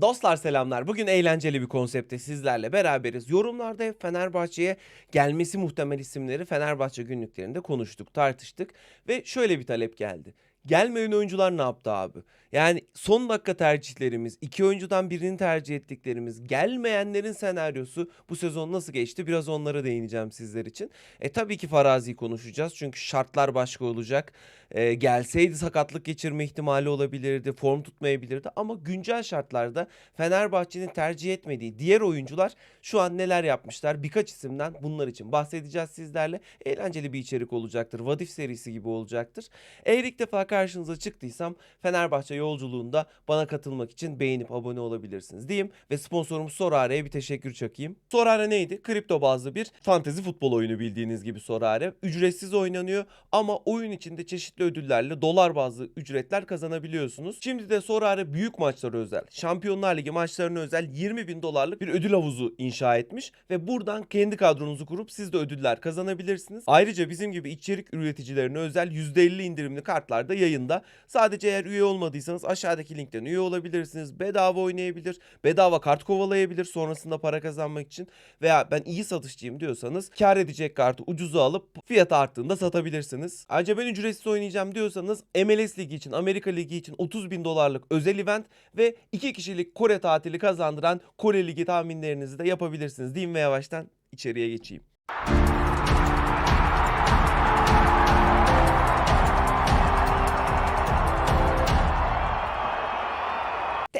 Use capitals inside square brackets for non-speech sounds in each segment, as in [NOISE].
Dostlar selamlar. Bugün eğlenceli bir konsepte sizlerle beraberiz. Yorumlarda Fenerbahçe'ye gelmesi muhtemel isimleri Fenerbahçe günlüklerinde konuştuk, tartıştık ve şöyle bir talep geldi. Gelmeyen oyuncular ne yaptı abi? Yani son dakika tercihlerimiz, iki oyuncudan birini tercih ettiklerimiz, gelmeyenlerin senaryosu bu sezon nasıl geçti? Biraz onlara değineceğim sizler için. E tabii ki Farazi'yi konuşacağız çünkü şartlar başka olacak. E, gelseydi sakatlık geçirme ihtimali olabilirdi, form tutmayabilirdi ama güncel şartlarda Fenerbahçe'nin tercih etmediği diğer oyuncular şu an neler yapmışlar? Birkaç isimden bunlar için bahsedeceğiz sizlerle. Eğlenceli bir içerik olacaktır. Vadif serisi gibi olacaktır. Eğer ilk defa karşınıza çıktıysam Fenerbahçe yolculuğunda bana katılmak için beğenip abone olabilirsiniz diyeyim ve sponsorumuz Sorare'ye bir teşekkür çakayım. Sorare neydi? Kripto bazlı bir fantezi futbol oyunu bildiğiniz gibi Sorare. Ücretsiz oynanıyor ama oyun içinde çeşitli ödüllerle dolar bazlı ücretler kazanabiliyorsunuz. Şimdi de Sorare büyük maçlara özel, Şampiyonlar Ligi maçlarına özel 20 bin dolarlık bir ödül havuzu inşa etmiş ve buradan kendi kadronuzu kurup siz de ödüller kazanabilirsiniz. Ayrıca bizim gibi içerik üreticilerine özel %50 indirimli kartlar da yayında. Sadece eğer üye olmadıysanız aşağıdaki linkten üye olabilirsiniz. Bedava oynayabilir, bedava kart kovalayabilir sonrasında para kazanmak için veya ben iyi satışçıyım diyorsanız kar edecek kartı ucuza alıp fiyatı arttığında satabilirsiniz. Ayrıca ben ücretsiz oynayacağım diyorsanız MLS Ligi için, Amerika Ligi için 30 bin dolarlık özel event ve 2 kişilik Kore tatili kazandıran Kore Ligi tahminlerinizi de yapabilirsiniz. Diyeyim ve yavaştan içeriye geçeyim.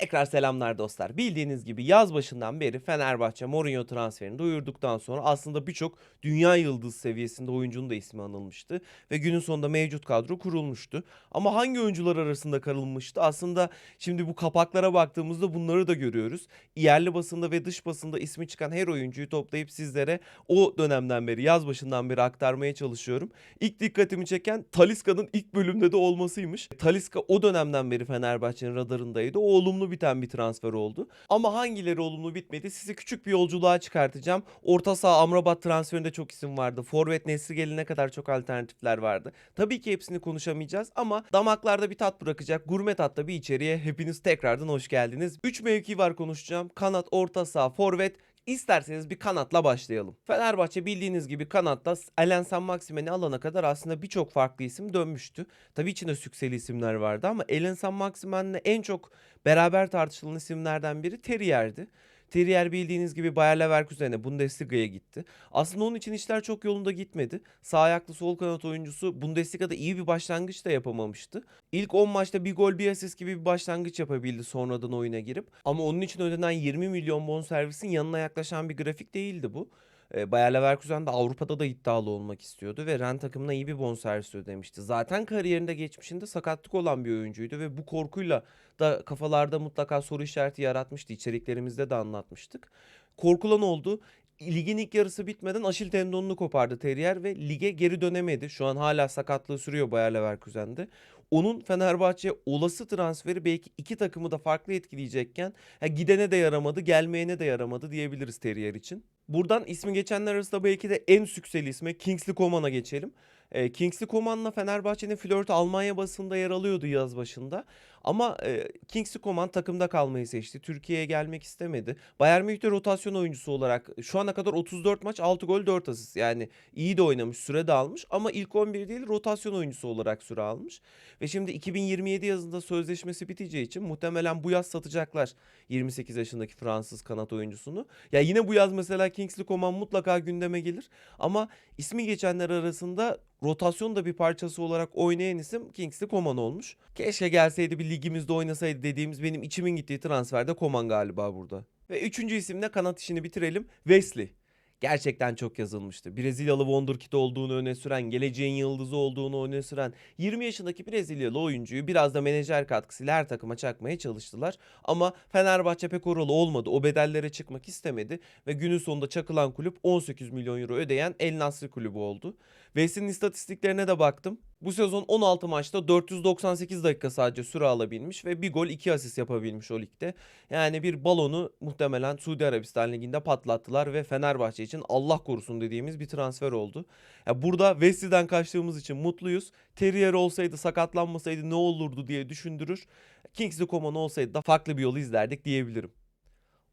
Tekrar selamlar dostlar. Bildiğiniz gibi yaz başından beri Fenerbahçe Mourinho transferini duyurduktan sonra aslında birçok dünya yıldız seviyesinde oyuncunun da ismi anılmıştı. Ve günün sonunda mevcut kadro kurulmuştu. Ama hangi oyuncular arasında kalınmıştı? Aslında şimdi bu kapaklara baktığımızda bunları da görüyoruz. Yerli basında ve dış basında ismi çıkan her oyuncuyu toplayıp sizlere o dönemden beri yaz başından beri aktarmaya çalışıyorum. İlk dikkatimi çeken Taliska'nın ilk bölümde de olmasıymış. Taliska o dönemden beri Fenerbahçe'nin radarındaydı. O olumlu biten bir transfer oldu. Ama hangileri olumlu bitmedi? Sizi küçük bir yolculuğa çıkartacağım. Orta saha Amrabat transferinde çok isim vardı. Forvet Nesri gelene kadar çok alternatifler vardı. Tabii ki hepsini konuşamayacağız ama damaklarda bir tat bırakacak gurme tatta bir içeriğe hepiniz tekrardan hoş geldiniz. 3 mevki var konuşacağım. Kanat, orta saha, forvet, İsterseniz bir kanatla başlayalım. Fenerbahçe bildiğiniz gibi kanatta Alen San Maximen'i alana kadar aslında birçok farklı isim dönmüştü. Tabii içinde sükseli isimler vardı ama Alen San Maximen'le en çok beraber tartışılan isimlerden biri Terrier'di. Terrier bildiğiniz gibi Bayer Leverkusen'e Bundesliga'ya gitti. Aslında onun için işler çok yolunda gitmedi. Sağ ayaklı sol kanat oyuncusu Bundesliga'da iyi bir başlangıç da yapamamıştı. İlk 10 maçta bir gol bir asist gibi bir başlangıç yapabildi sonradan oyuna girip. Ama onun için ödenen 20 milyon bonservisin yanına yaklaşan bir grafik değildi bu. E, Bayer Leverkusen de Avrupa'da da iddialı olmak istiyordu ve Ren takımına iyi bir bonservis ödemişti. Zaten kariyerinde geçmişinde sakatlık olan bir oyuncuydu ve bu korkuyla da kafalarda mutlaka soru işareti yaratmıştı. İçeriklerimizde de anlatmıştık. Korkulan oldu. Ligin ilk yarısı bitmeden Aşil tendonunu kopardı Terrier ve lige geri dönemedi. Şu an hala sakatlığı sürüyor Bayer Leverkusen'de. Onun Fenerbahçe olası transferi belki iki takımı da farklı etkileyecekken gidene de yaramadı, gelmeyene de yaramadı diyebiliriz Terrier için. Buradan ismi geçenler arasında belki de en sükseli ismi Kingsley Coman'a geçelim. E, Kingsley Coman'la Fenerbahçe'nin flörtü Almanya basında yer alıyordu yaz başında. Ama e, Kingsley Coman takımda kalmayı seçti. Türkiye'ye gelmek istemedi. Bayern Münih'te rotasyon oyuncusu olarak şu ana kadar 34 maç 6 gol 4 asist. Yani iyi de oynamış süre de almış ama ilk 11 değil rotasyon oyuncusu olarak süre almış. Ve şimdi 2027 yazında sözleşmesi biteceği için muhtemelen bu yaz satacaklar 28 yaşındaki Fransız kanat oyuncusunu. Ya yine bu yaz mesela Kingsley Coman mutlaka gündeme gelir. Ama ismi geçenler arasında rotasyon da bir parçası olarak oynayan isim Kingsley Coman olmuş. Keşke gelseydi bir ligimizde oynasaydı dediğimiz benim içimin gittiği transferde Coman galiba burada. Ve üçüncü isimle kanat işini bitirelim. Wesley. Gerçekten çok yazılmıştı. Brezilyalı Wonderkid olduğunu öne süren, geleceğin yıldızı olduğunu öne süren 20 yaşındaki Brezilyalı oyuncuyu biraz da menajer katkısıyla her takıma çakmaya çalıştılar. Ama Fenerbahçe pek oralı olmadı. O bedellere çıkmak istemedi ve günün sonunda çakılan kulüp 18 milyon euro ödeyen El Nasri kulübü oldu. Wesley'nin istatistiklerine de baktım. Bu sezon 16 maçta 498 dakika sadece süre alabilmiş ve bir gol 2 asist yapabilmiş o ligde. Yani bir balonu muhtemelen Suudi Arabistan liginde patlattılar ve Fenerbahçe için Allah korusun dediğimiz bir transfer oldu. Ya burada Wesley'den kaçtığımız için mutluyuz. Terrier olsaydı sakatlanmasaydı ne olurdu diye düşündürür. Kingsley Coman olsaydı da farklı bir yolu izlerdik diyebilirim.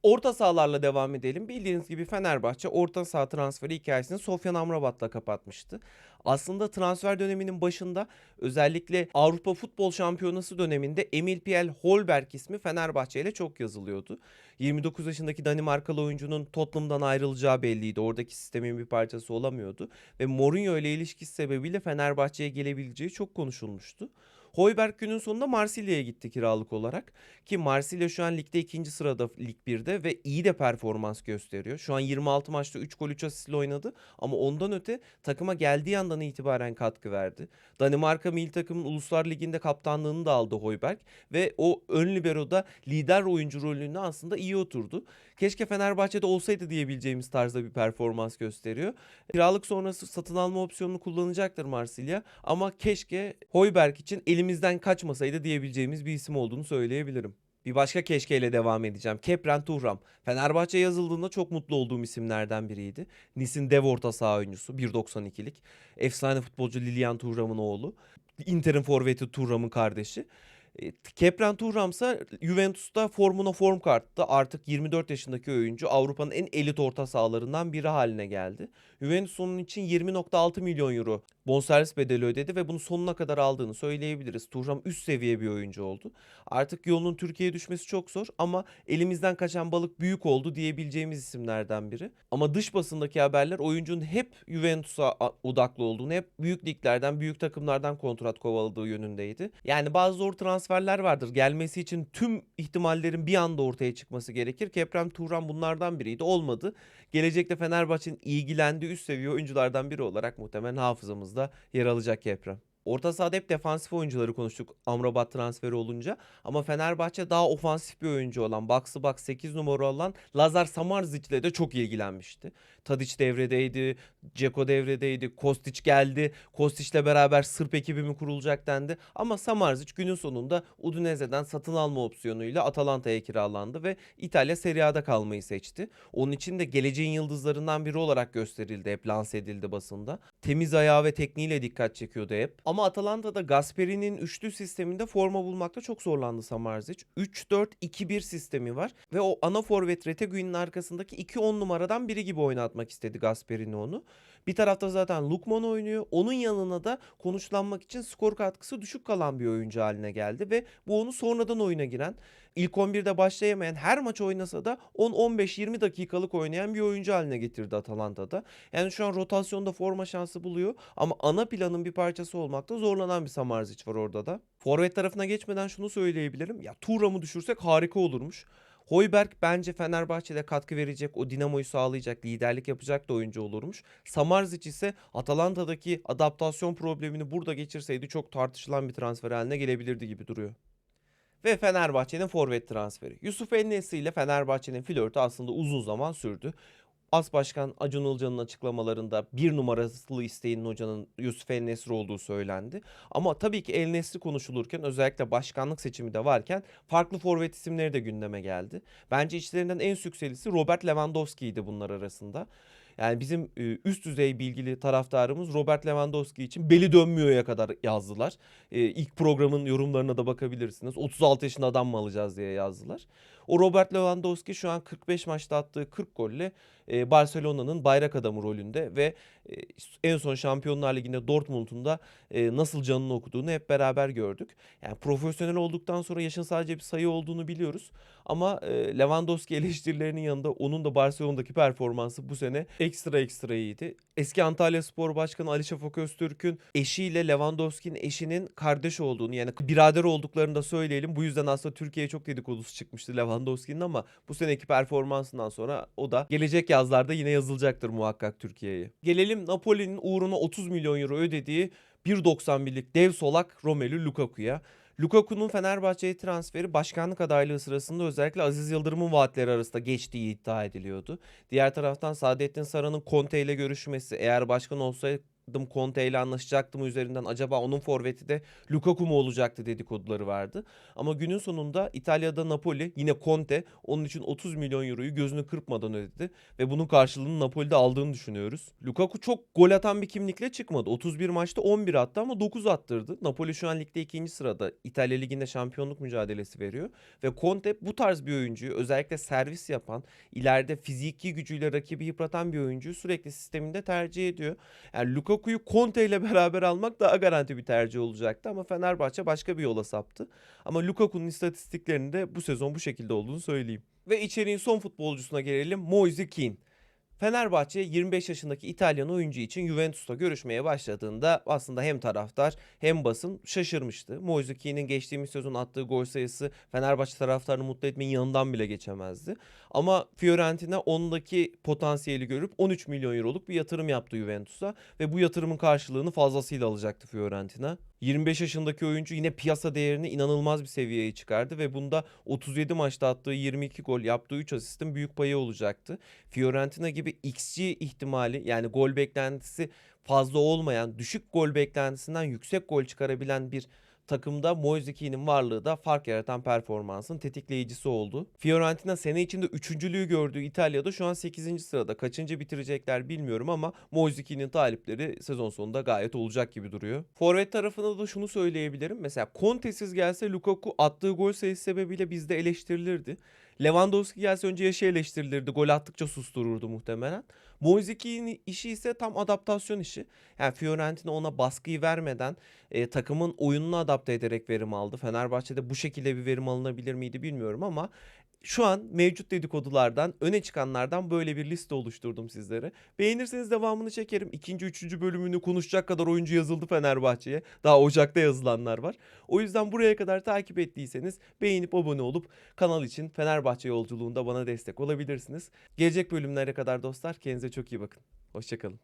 Orta sahalarla devam edelim. Bildiğiniz gibi Fenerbahçe orta saha transferi hikayesini Sofyan Amrabat'la kapatmıştı. Aslında transfer döneminin başında özellikle Avrupa Futbol Şampiyonası döneminde Emil Piel Holberg ismi Fenerbahçe ile çok yazılıyordu. 29 yaşındaki Danimarkalı oyuncunun Tottenham'dan ayrılacağı belliydi. Oradaki sistemin bir parçası olamıyordu. Ve Mourinho ile ilişkisi sebebiyle Fenerbahçe'ye gelebileceği çok konuşulmuştu. Hoiberg günün sonunda Marsilya'ya gitti kiralık olarak. Ki Marsilya şu an ligde ikinci sırada Lig 1'de ve iyi de performans gösteriyor. Şu an 26 maçta 3 gol 3 asistle oynadı. Ama ondan öte takıma geldiği andan itibaren katkı verdi. Danimarka milli takımın Uluslar Ligi'nde kaptanlığını da aldı Hoiberg. Ve o ön libero'da lider oyuncu rolünde aslında iyi oturdu. Keşke Fenerbahçe'de olsaydı diyebileceğimiz tarzda bir performans gösteriyor. Kiralık sonrası satın alma opsiyonunu kullanacaktır Marsilya. Ama keşke Hoiberg için elimizden kaçmasaydı diyebileceğimiz bir isim olduğunu söyleyebilirim. Bir başka keşkeyle devam edeceğim. Kepren Tuhram. Fenerbahçe yazıldığında çok mutlu olduğum isimlerden biriydi. Nis'in dev orta saha oyuncusu 1.92'lik. Efsane futbolcu Lilian Tuhram'ın oğlu. Inter'in forveti Tuhram'ın kardeşi. E, Kepren Thuram ise Juventus'ta formuna form karttı. Artık 24 yaşındaki oyuncu Avrupa'nın en elit orta sahalarından biri haline geldi. Juventus onun için 20.6 milyon euro bonservis bedeli ödedi ve bunu sonuna kadar aldığını söyleyebiliriz. Thuram üst seviye bir oyuncu oldu. Artık yolunun Türkiye'ye düşmesi çok zor ama elimizden kaçan balık büyük oldu diyebileceğimiz isimlerden biri. Ama dış basındaki haberler oyuncunun hep Juventus'a odaklı olduğunu, hep büyük liglerden, büyük takımlardan kontrat kovaladığı yönündeydi. Yani bazı zor transferler vardır. Gelmesi için tüm ihtimallerin bir anda ortaya çıkması gerekir. Keprem Turan bunlardan biriydi. Olmadı. Gelecekte Fenerbahçe'nin ilgilendiği üst seviye oyunculardan biri olarak muhtemelen hafızamızda yer alacak Keprem. Orta sahada hep defansif oyuncuları konuştuk Amrabat transferi olunca. Ama Fenerbahçe daha ofansif bir oyuncu olan, box box 8 numara olan Lazar Samarzic ile de çok ilgilenmişti. Tadic devredeydi, Ceko devredeydi, Kostić geldi. Kostić'le beraber Sırp ekibi mi kurulacak dendi. Ama Samarzic günün sonunda Udinese'den satın alma opsiyonuyla Atalanta'ya kiralandı ve İtalya Serie A'da kalmayı seçti. Onun için de geleceğin yıldızlarından biri olarak gösterildi, hep lanse edildi basında. Temiz ayağı ve tekniğiyle dikkat çekiyordu hep. Ama Atalanta'da Gasperi'nin üçlü sisteminde forma bulmakta çok zorlandı Samarzic. 3-4-2-1 sistemi var ve o ana forvet Retegui'nin arkasındaki 2-10 numaradan biri gibi oynatmak istedi Gasperini onu. Bir tarafta zaten Lukman oynuyor. Onun yanına da konuşlanmak için skor katkısı düşük kalan bir oyuncu haline geldi ve bu onu sonradan oyuna giren, ilk 11'de başlayamayan, her maç oynasa da 10-15-20 dakikalık oynayan bir oyuncu haline getirdi Atalanta'da. Yani şu an rotasyonda forma şansı buluyor ama ana planın bir parçası olmakta zorlanan bir Samarzic var orada da. Forvet tarafına geçmeden şunu söyleyebilirim. Ya Turam'ı düşürsek harika olurmuş. Hoiberg bence Fenerbahçe'de katkı verecek, o dinamoyu sağlayacak, liderlik yapacak da oyuncu olurmuş. Samarzic ise Atalanta'daki adaptasyon problemini burada geçirseydi çok tartışılan bir transfer haline gelebilirdi gibi duruyor. Ve Fenerbahçe'nin forvet transferi. Yusuf Ennesi ile Fenerbahçe'nin flörtü aslında uzun zaman sürdü. As Başkan Acun Ilıcalı'nın açıklamalarında bir numarasılı isteğinin hocanın Yusuf El Nesri olduğu söylendi. Ama tabii ki El Nesri konuşulurken özellikle başkanlık seçimi de varken farklı forvet isimleri de gündeme geldi. Bence içlerinden en sükselisi Robert Lewandowski'ydi bunlar arasında. Yani bizim e, üst düzey bilgili taraftarımız Robert Lewandowski için beli dönmüyor'ya kadar yazdılar. E, ilk programın yorumlarına da bakabilirsiniz. 36 yaşında adam mı alacağız diye yazdılar. O Robert Lewandowski şu an 45 maçta attığı 40 golle e, Barcelona'nın bayrak adamı rolünde ve e, en son Şampiyonlar Ligi'nde Dortmund'un da e, nasıl canını okuduğunu hep beraber gördük. Yani profesyonel olduktan sonra yaşın sadece bir sayı olduğunu biliyoruz. Ama Lewandowski [LAUGHS] eleştirilerinin yanında onun da Barcelona'daki performansı bu sene ekstra ekstra iyiydi. Eski Antalya Spor Başkanı Ali Şafak Öztürk'ün eşiyle Lewandowski'nin eşinin kardeş olduğunu yani birader olduklarını da söyleyelim. Bu yüzden aslında Türkiye'ye çok dedikodusu çıkmıştı Lewandowski'nin ama bu seneki performansından sonra o da gelecek yazlarda yine yazılacaktır muhakkak Türkiye'ye. Gelelim Napoli'nin uğruna 30 milyon euro ödediği 1.91'lik dev solak Romelu Lukaku'ya. Lukaku'nun Fenerbahçe'ye transferi başkanlık adaylığı sırasında özellikle Aziz Yıldırım'ın vaatleri arasında geçtiği iddia ediliyordu. Diğer taraftan Saadettin Saran'ın Conte ile görüşmesi eğer başkan olsa anlaşacaktım Conte ile anlaşacaktım üzerinden acaba onun forveti de Lukaku mu olacaktı dedikoduları vardı. Ama günün sonunda İtalya'da Napoli yine Conte onun için 30 milyon euroyu gözünü kırpmadan ödedi ve bunun karşılığını Napoli'de aldığını düşünüyoruz. Lukaku çok gol atan bir kimlikle çıkmadı. 31 maçta 11 attı ama 9 attırdı. Napoli şu an ligde ikinci sırada. İtalya Ligi'nde şampiyonluk mücadelesi veriyor. Ve Conte bu tarz bir oyuncuyu özellikle servis yapan, ileride fiziki gücüyle rakibi yıpratan bir oyuncuyu sürekli sisteminde tercih ediyor. Yani Lukaku'yu Conte ile [LAUGHS] beraber almak daha garanti bir tercih olacaktı ama Fenerbahçe başka bir yola saptı. Ama Lukaku'nun istatistiklerinde bu sezon bu şekilde olduğunu söyleyeyim. Ve içeriğin son futbolcusuna gelelim. Moise Kean. Fenerbahçe 25 yaşındaki İtalyan oyuncu için Juventus'ta görüşmeye başladığında aslında hem taraftar hem basın şaşırmıştı. Moise Kean'in geçtiğimiz sezon attığı gol sayısı Fenerbahçe taraftarını mutlu etmenin yanından bile geçemezdi. Ama Fiorentina ondaki potansiyeli görüp 13 milyon euroluk bir yatırım yaptı Juventus'a ve bu yatırımın karşılığını fazlasıyla alacaktı Fiorentina. 25 yaşındaki oyuncu yine piyasa değerini inanılmaz bir seviyeye çıkardı ve bunda 37 maçta attığı 22 gol, yaptığı 3 asistin büyük payı olacaktı. Fiorentina gibi XG ihtimali yani gol beklentisi fazla olmayan, düşük gol beklentisinden yüksek gol çıkarabilen bir takımda Moise Kean'in varlığı da fark yaratan performansın tetikleyicisi oldu. Fiorentina sene içinde üçüncülüğü gördüğü İtalya'da şu an 8. sırada. Kaçıncı bitirecekler bilmiyorum ama Moise Kean'in talipleri sezon sonunda gayet olacak gibi duruyor. Forvet tarafında da şunu söyleyebilirim. Mesela Conte'siz gelse Lukaku attığı gol sayısı sebebiyle bizde eleştirilirdi. Lewandowski gelse önce yaşı eleştirilirdi. Gol attıkça sustururdu muhtemelen. Moise Kean'in işi ise tam adaptasyon işi. Yani Fiorentina ona baskıyı vermeden e, takımın oyununu adapte ederek verim aldı. Fenerbahçe'de bu şekilde bir verim alınabilir miydi bilmiyorum ama şu an mevcut dedikodulardan, öne çıkanlardan böyle bir liste oluşturdum sizlere. Beğenirseniz devamını çekerim. İkinci, üçüncü bölümünü konuşacak kadar oyuncu yazıldı Fenerbahçe'ye. Daha Ocak'ta yazılanlar var. O yüzden buraya kadar takip ettiyseniz beğenip abone olup kanal için Fenerbahçe yolculuğunda bana destek olabilirsiniz. Gelecek bölümlere kadar dostlar kendinize çok iyi bakın. Hoşçakalın.